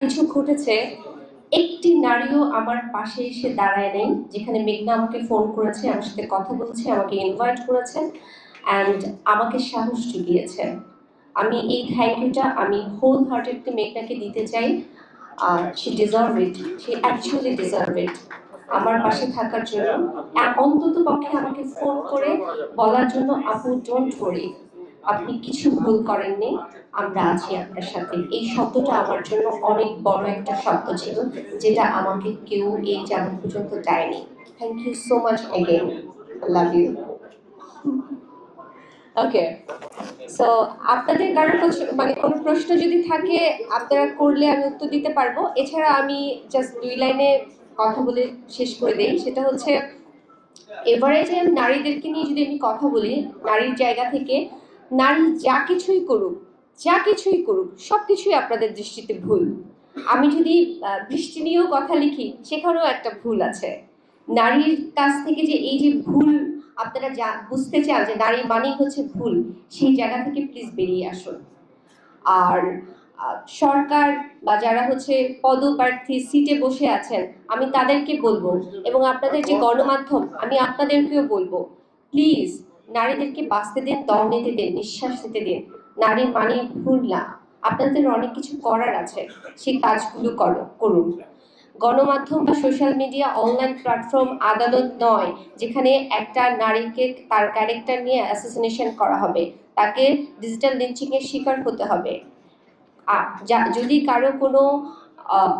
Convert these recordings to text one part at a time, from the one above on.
কিছু ঘটেছে। একটি নারীও আমার পাশে এসে দাঁড়ায় নেই, যেখানে মেঘনা আমাকে ফোন করেছে, আমার সাথে কথা বলছে, আমাকে ইনভাইট করেছে অ্যান্ড আমাকে সাহস জুগিয়েছে। আমি এই থ্যাংক ইউটা আমি হোল হার্টেডলি মেঘনাকে দিতে চাই, আর সে ডিজার্ভ ইট সে অ্যাকচুয়ালি ডিজার্ভ ইট আমার পাশে থাকার জন্য, অন্তত পক্ষে আমাকে ফোন করে বলার জন্য আপু ডোন্ট ওয়ারি আপনি কিছু ভুল করেননি, আমরা আছি আপনার সাথে। এই শব্দটা আমার জন্য অনেক বড় একটা শব্দ ছিল, যেটা আমাকে কেউ এই জানা পর্যন্ত দেয়নি। Thank you so much again love you okay so আপনাদের কারও মানে কোনো প্রশ্ন যদি থাকে, আপনারা করলে আমি উত্তর দিতে পারব। এছাড়া আমি জাস্ট দুই লাইনে কথা বলে শেষ করে দেই। সেটা হচ্ছে এভারেজে নারীদেরকে নিয়ে যদি আমি কথা বলি, নারীর জায়গা থেকে নারী যা কিছুই করুক যা কিছুই করুক সব কিছুই আপনাদের দৃষ্টিতে ভুল। আমি যদি বৃষ্টি নিয়েও কথা লিখি সেখানেও একটা ভুল আছে। নারীর কাছ থেকে যে এই যে ভুল আপনারা যা বুঝতে চান যে নারী মানেই হচ্ছে ভুল সেই জায়গা থেকে প্লিজ বেরিয়ে আসুন। আর সরকার বা যারা হচ্ছে পদপ্রার্থী সিটে বসে আছেন আমি তাদেরকে বলব এবং আপনাদের যে গণমাধ্যম আমি আপনাদেরকেও বলব প্লিজ নারীদেরকে বাঁচতে দিন দম নিতে দিন নিঃশ্বাস নিতে দিন নারী মানে ভুল না। আপনাদের অনেক কিছু করার আছে, সেই কাজগুলো করো, করুন। গণমাধ্যম বা সোশ্যাল মিডিয়া, অনলাইন প্ল্যাটফর্ম আদালত নয়, যেখানে একটা নারীকে তার ক্যারেক্টার নিয়ে অ্যাসোসিনেশন করা হবে। তাকে ডিজিটাল লিঞ্চিংয়ের শিকার হতে হবে। যদি কারও কোনো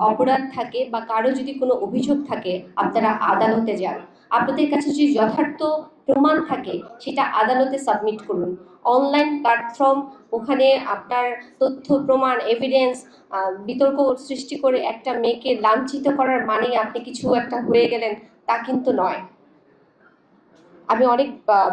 অপরাধ থাকে বা কারও যদি কোনো অভিযোগ থাকে, আপনারা আদালতে যান। আপনাদের কাছে যদি যথার্থ প্রমাণ থাকে, সেটা আদালতে সাবমিট করুন। অনলাইন প্ল্যাটফর্ম ওখানে আপনার তথ্য, প্রমাণ এভিডেন্স বিতর্ক সৃষ্টি করে একটা মেয়েকে লাঞ্ছিত করার মানে আপনি কিছু একটা হয়ে গেলেন, তা কিন্তু নয়। আমি অনেক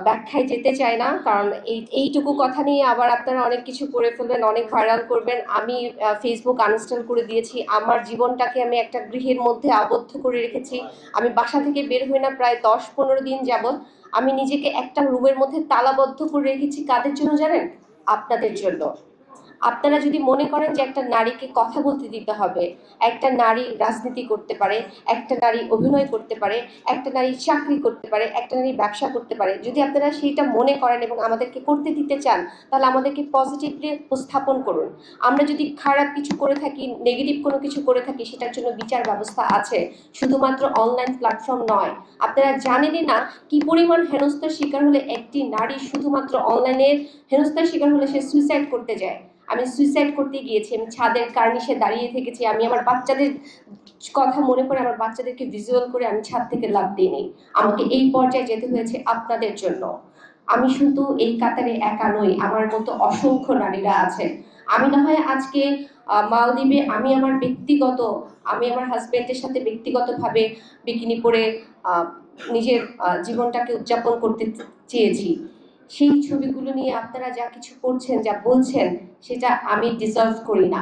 ব্যাখ্যায় যেতে চাই না, কারণ এই, এইটুকু কথা নিয়ে আবার আপনারা অনেক কিছু করে ফেলবেন, অনেক ভাইরাল করবেন। আমি ফেসবুক আনইনস্টল করে দিয়েছি। আমার জীবনটাকে আমি একটা গৃহের মধ্যে আবদ্ধ করে রেখেছি। আমি বাসা থেকে বের হই না প্রায় দশ পনেরো দিন যাবৎ। আমি নিজেকে একটা রুমের মধ্যে তালাবদ্ধ করে রেখেছি কাদের জন্য জানেন? আপনাদের জন্য। আপনারা যদি মনে করেন যে একটা নারীকে কথা বলতে দিতে হবে, একটা নারী রাজনীতি করতে পারে, একটা নারী অভিনয় করতে পারে, একটা নারী চাকরি করতে পারে, একটা নারী ব্যবসা করতে পারে, যদি আপনারা সেইটা মনে করেন এবং আমাদেরকে করতে দিতে চান, তাহলে আমাদেরকে পজিটিভলি উপস্থাপন করুন। আমরা যদি খারাপ কিছু করে থাকি নেগেটিভ কোনো কিছু করে থাকি, সেটার জন্য বিচার ব্যবস্থা আছে। শুধুমাত্র অনলাইন প্ল্যাটফর্ম নয়। আপনারা জানেনই না কি পরিমাণ হেনস্থার শিকার হলে একটি নারী শুধুমাত্র অনলাইনের হেনস্থার শিকার হলে সে সুইসাইড করতে যায়। আমি সুইসাইড করতে গিয়েছি, আমি ছাদের কার্নিশে দাঁড়িয়ে থেকেছি, আমি আমার বাচ্চাদের কথা মনে করে আমার বাচ্চাদেরকে ভিজুয়াল করে আমি ছাদ থেকে লাভ দিইনি আমাকে এই পর্যায়ে যেতে হয়েছে আপনাদের জন্য। আমি শুধু এই কাতারে একা নই, আমার মতো অসংখ্য নারীরা আছে আমি না হয় আজকে মালদ্বীপে আমি আমার ব্যক্তিগত, আমি আমার হাজবেন্ডের সাথে ব্যক্তিগতভাবে বিকিনি পরে নিজের জীবনটাকে উদযাপন করতে চেয়েছি। সেই ছবিগুলো নিয়ে আপনারা যা কিছু করছেন যা বলছেন সেটা আমি ডিজার্ভ করি না।